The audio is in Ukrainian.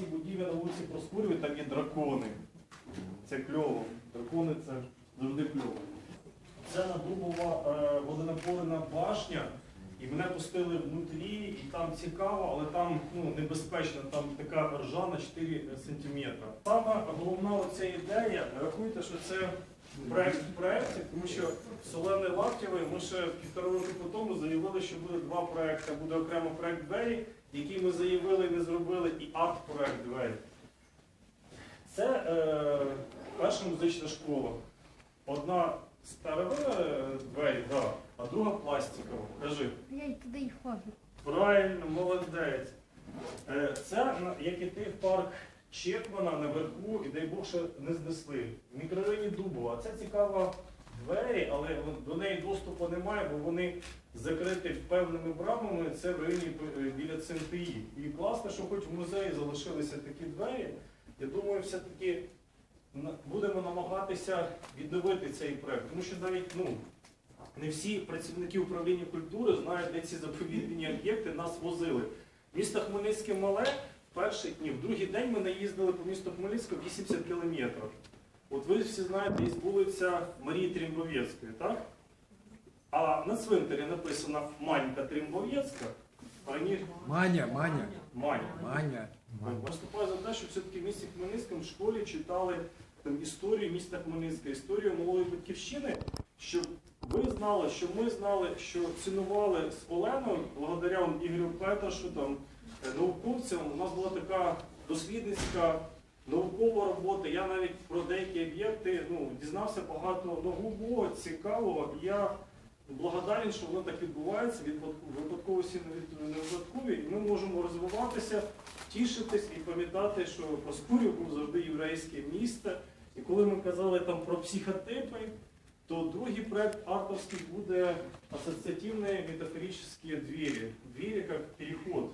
є будівля на вулиці Проскуріві, там є дракони. Це кльово. Дракони це завжди кльово. Це надумова е, водонапорена башня, і мене пустили внутрі, і там цікаво, але там ну, небезпечно, там така ржа на 4 см. Саме головна оця ідея, рахуйте, що це проект в проєкті, тому що Солений Лаптєвий, ми ще півтора року тому заявили, що буде два проекти. Буде окремо проект двері, який ми заявили і не зробили, і арт-проект двері. Це е, перша музична школа. Одна старовина е, двері, да, а друга пластикова. Кажи. Я й туди й ходжу. Правильно, молодець. Е, Це як іти в парк Чекмана наверху, і дай Бог, що не знесли. В мікрорайоні Дубова. Це цікава двері, але до неї доступу немає, бо вони закриті певними брамами. Це в районі е, біля ЦНТІ. І класно, що хоч в музеї залишилися такі двері. Я думаю, все-таки будемо намагатися відновити цей проект. Тому що навіть ну, не всі працівники управління культури знають, де ці заповідні об'єкти нас возили. Місто Хмельницьке мале в перший ні, в другий день ми наїздили по місту Хмельницького 80 кілометрів. От ви всі знаєте, є вулиця Марії Трімбовецької, так? А на цвинтарі написано Манька Трімбовецька, а Маня, Маня, Маня. Маня. Виступаю за те, щоб все-таки в місті Хмельницькому в школі читали там, історію міста Хмельницька, історію малої батьківщини, щоб ви знали, щоб ми знали, що цінували з Оленою, благодаря Ігорю Петашу, там, е, науковцям, у нас була така дослідницька наукова робота. Я навіть про деякі об'єкти ну, дізнався багато нового, цікавого. Я благодарен, що воно так відбувається, відпадку- випадковості не випадкові, і ми можемо розвиватися тішитись і пам'ятати, що Проскурів був завжди єврейське місто. І коли ми казали там про психотипи, то другий проект авторський буде асоціативні метафоричні двері. Двері як переход.